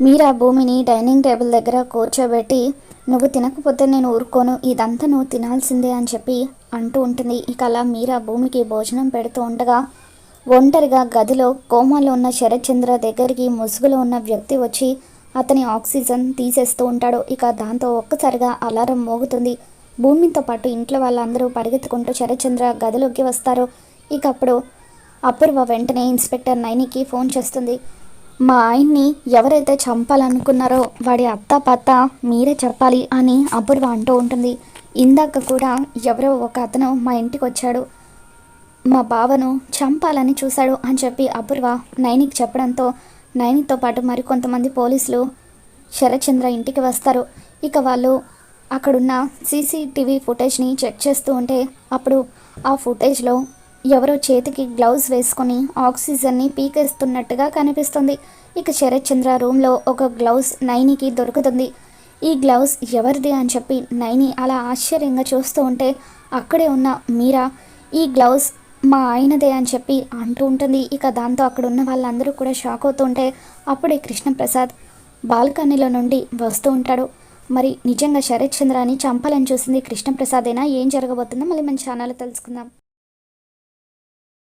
మీరా భూమిని dining table దగ్గర కూర్చోబెట్టి నువ్వు తినకపోతే నేను ఊరుకోను ఇదంతా నువ్వు తినాల్సిందే అని చెప్పి అంటూ ఉంటుంది. ఇక అలా మీరా భూమికి భోజనం పెడుతూ ఉండగా ఒంటరిగా గదిలో కోమాలో ఉన్న శరత్చంద్ర దగ్గరికి ముసుగులో ఉన్న వ్యక్తి వచ్చి అతని ఆక్సిజన్ తీసేస్తూ ఉంటాడు. ఇక దాంతో ఒక్కసారిగా అలారం మోగుతుంది. భూమితో పాటు ఇంట్లో వాళ్ళందరూ పరిగెత్తుకుంటూ శరత్చంద్ర గదిలోకి వస్తారు. ఇక అప్పుడు అపూర్వ వెంటనే ఇన్స్పెక్టర్ నైనికి ఫోన్ చేస్తుంది. మా ఆయన్ని ఎవరైతే చంపాలనుకున్నారో వాడి అత్త పత్త మీరే చెప్పాలి అని అపూర్వ అంటూ ఉంటుంది. ఇందాక కూడా ఎవరో ఒక అతను మా ఇంటికి వచ్చాడు. మా బావను చంపాలని చూశాడు అని చెప్పి అపూర్వ నైనికి చెప్పడంతో నైనితో పాటు మరికొంతమంది పోలీసులు శరచంద్ర ఇంటికి వస్తారు. ఇక వాళ్ళు అక్కడున్న సీసీటీవీ ఫుటేజ్ని చెక్ చేస్తూ ఉంటే అప్పుడు ఆ ఫుటేజ్లో ఎవరో చేతికి గ్లౌజ్ వేసుకొని ఆక్సిజన్ని పీకేస్తున్నట్టుగా కనిపిస్తుంది. ఇక శరత్చంద్ర రూమ్లో ఒక గ్లౌజ్ నైనికి దొరుకుతుంది. ఈ గ్లౌజ్ ఎవరిది అని చెప్పి నైని అలా ఆశ్చర్యంగా చూస్తూ ఉంటే అక్కడే ఉన్న మీరా ఈ గ్లౌజ్ మా ఆయనదే అని చెప్పి అంటూ ఉంటుంది. ఇక దాంతో అక్కడ ఉన్న వాళ్ళందరూ కూడా షాక్ అవుతుంటే అప్పుడే కృష్ణప్రసాద్ బాల్కనీలో నుండి వస్తూ ఉంటాడు. మరి నిజంగా శరత్చంద్రాని చంపాలని చూసింది కృష్ణప్రసాదేనా? ఏం జరగబోతుందో మళ్ళీ మన ఛానల్ తెలుసుకుందాం.